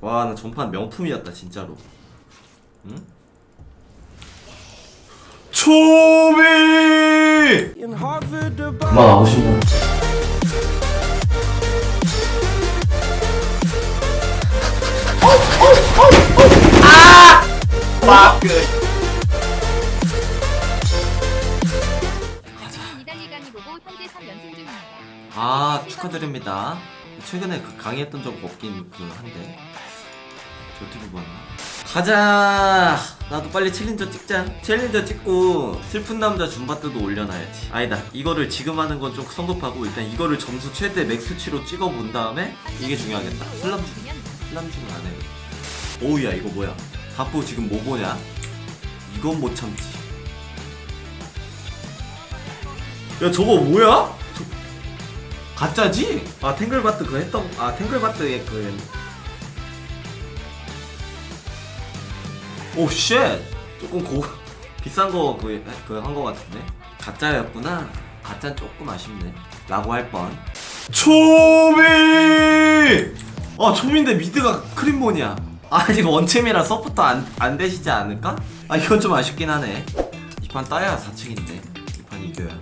와, 나 전판 명품이었다, 진짜로. 응? 초비! 그만 하고? 마크! 이달리강이 보고 현재 3연승 중입니다. 아, 축하드립니다. 최근에 그 강의했던 적 없긴 그 한데. 저 유튜브 봤나? 가자! 나도 빨리 챌린저 찍자. 챌린저 찍고 슬픈 남자 줌바트도 올려놔야지. 아니다. 이거를 지금 하는 건 좀 성급하고 일단 이거를 점수 최대 맥스치로 찍어본 다음에 이게 중요하겠다. 슬람 중. 슬람 중은 안 해. 오우야, 이거 뭐야? 바보 지금 뭐 보냐? 이건 못 참지. 야, 저거 뭐야? 저... 가짜지? 아 탱글바트 그 했던 아 탱글바트의 그 오, 쉣! 조금 고, 비싼 거, 그, 그, 한거 같은데? 가짜였구나? 가짜는 조금 아쉽네. 라고 할 뻔. 초미! 아, 초미인데 미드가 크림본이야. 아, 아직 원챔이라 서포터 안, 안 되시지 않을까? 아, 이건 좀 아쉽긴 하네. 이 판 따야 4층인데. 이 판 이겨야.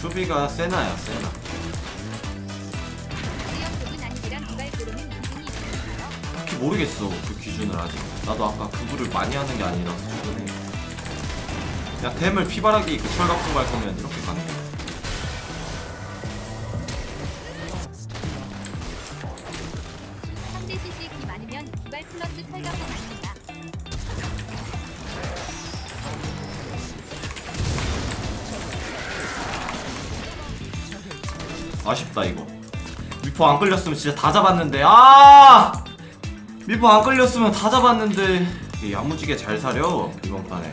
초비가 세나야, 세나. 딱히 모르겠어 그 기준을 아직. 나도 아까 그부를 많이 하는 게 아니라서 최근에 그냥 템을 피바라기 그 철갑고 갈 거면 이렇게 가는 거야. 철갑도. 아쉽다 이거. 미포 안 끌렸으면 진짜 다 잡았는데 아 미포 안 끌렸으면 다 잡았는데 이게 야무지게 잘 사려 이번 판에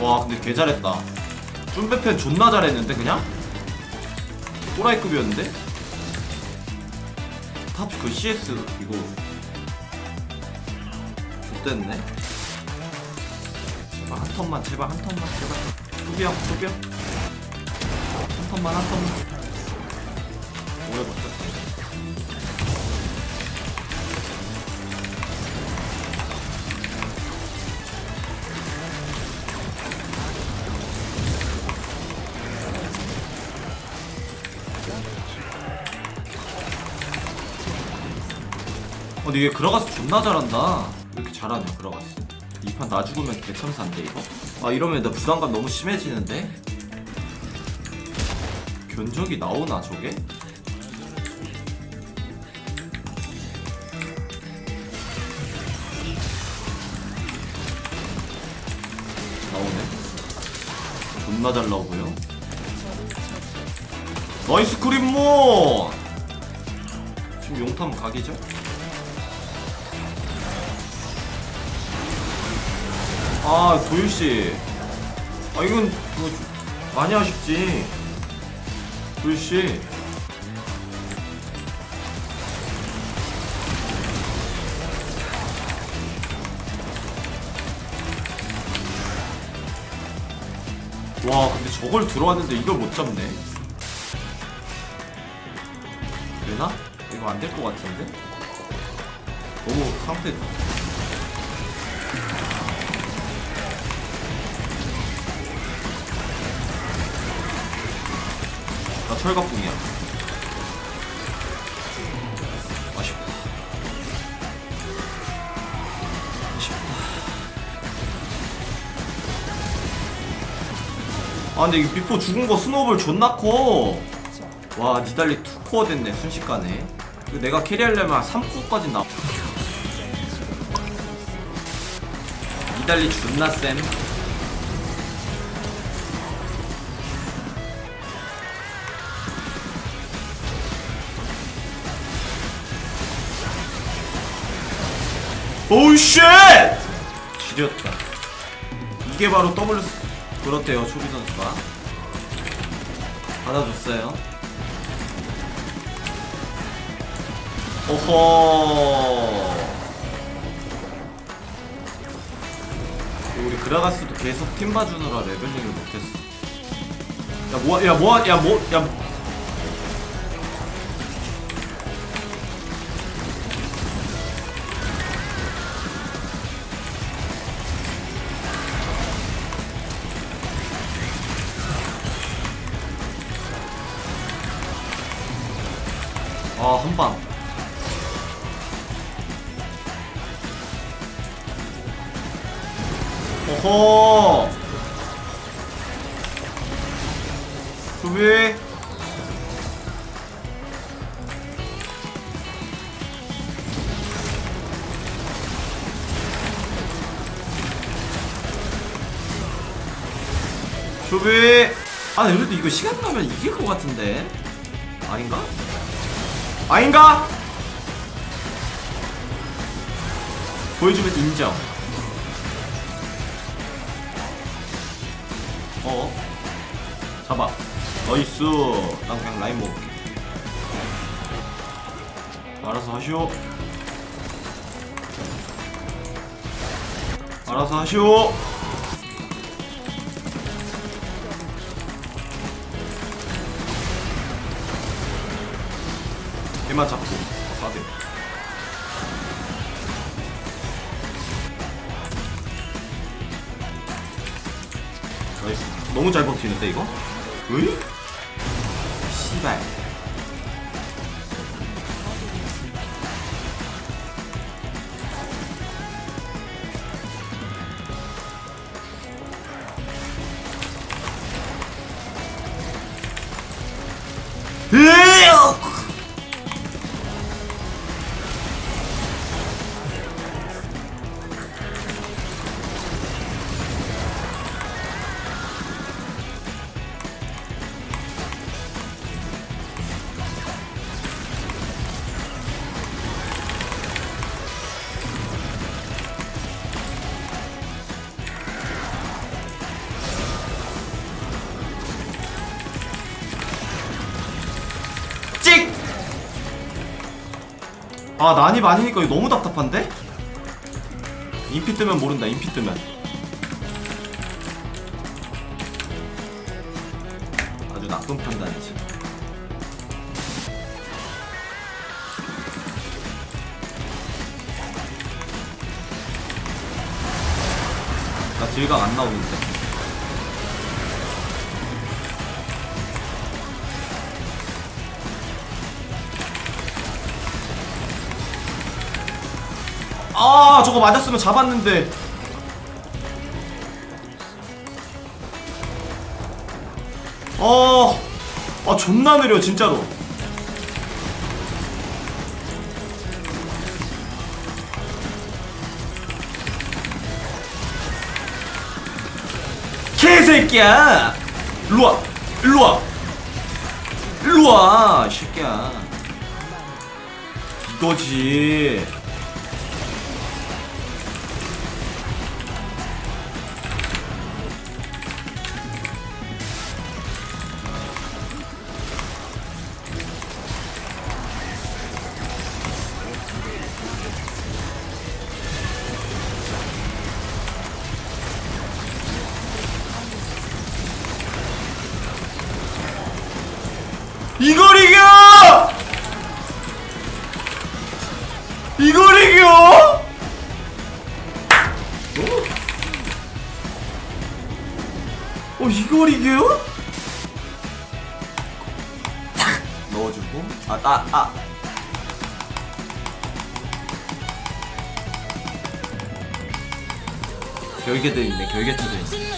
와 근데 개 잘했다 쭌베펜 존나 잘했는데 그냥? 또라이급이었는데? 탑 그 CS 이거 X됐네. 제발 한 턴만 제발 한 턴만 제발. 소비형 소비형 한 턴만 한 턴만. 오래 버텼다 근데 얘 그라가스 존나 잘한다. 왜 이렇게 잘하냐, 그라가스. 이 판 나 죽으면 개참사인데, 이거? 아, 이러면 나 부담감 너무 심해지는데? 견적이 나오나, 저게? 나오네. 존나 잘 나오고요. 나이스 크림몬! 지금 용탐 각이죠? 아 도일씨 아 이건 뭐 많이 아쉽지 도일씨 와 근데 저걸 들어왔는데 이걸 못 잡네 되나? 이거 안 될 것 같은데? 너무 상태 나 철갑궁이야. 아쉽다. 아쉽다. 아 근데 이 비포 죽은 거 스노우볼 존나 커. 와 니달리 투코어 됐네 순식간에. 내가 캐리하려면 3코어까지 나. 니달리 존나 쌤. 오우 쉣! 지렸다. 이게 바로 더블 그렇대요 초비 선수가. 받아줬어요. 오호. 우리 그라가스도 계속 팀 봐주느라 레벨링을 못했어. 야 뭐야 야 뭐야 야뭐 야. 아 한방 오호. 수비. 수비. 아 그래도 이거 시간 나면 이길 것 같은데? 아닌가? 아닌가? 보여주면 인정. 어? 잡아. 나이스. 난 그냥 라인 먹을게. 알아서 하시오. 알아서 하시오. 걔만 잡고. 가대. 나이스. 너무 잘 버티는데 이거? 으이? 씨발. 으 아 아니니까 이거 너무 답답한데? 인피 뜨면 모른다 인피 뜨면. 아주 나쁜 판단이지. 나 딜각 안 나오는데 아 저거 맞았으면 잡았는데. 어, 아 존나 느려 진짜로. 개새끼야! 일로와 일로와. 일로와 이 새끼야. 이거지 이겨? 탁! 넣어주고 아, 아, 아. 결계 돼 있네, 결계 터져 있네.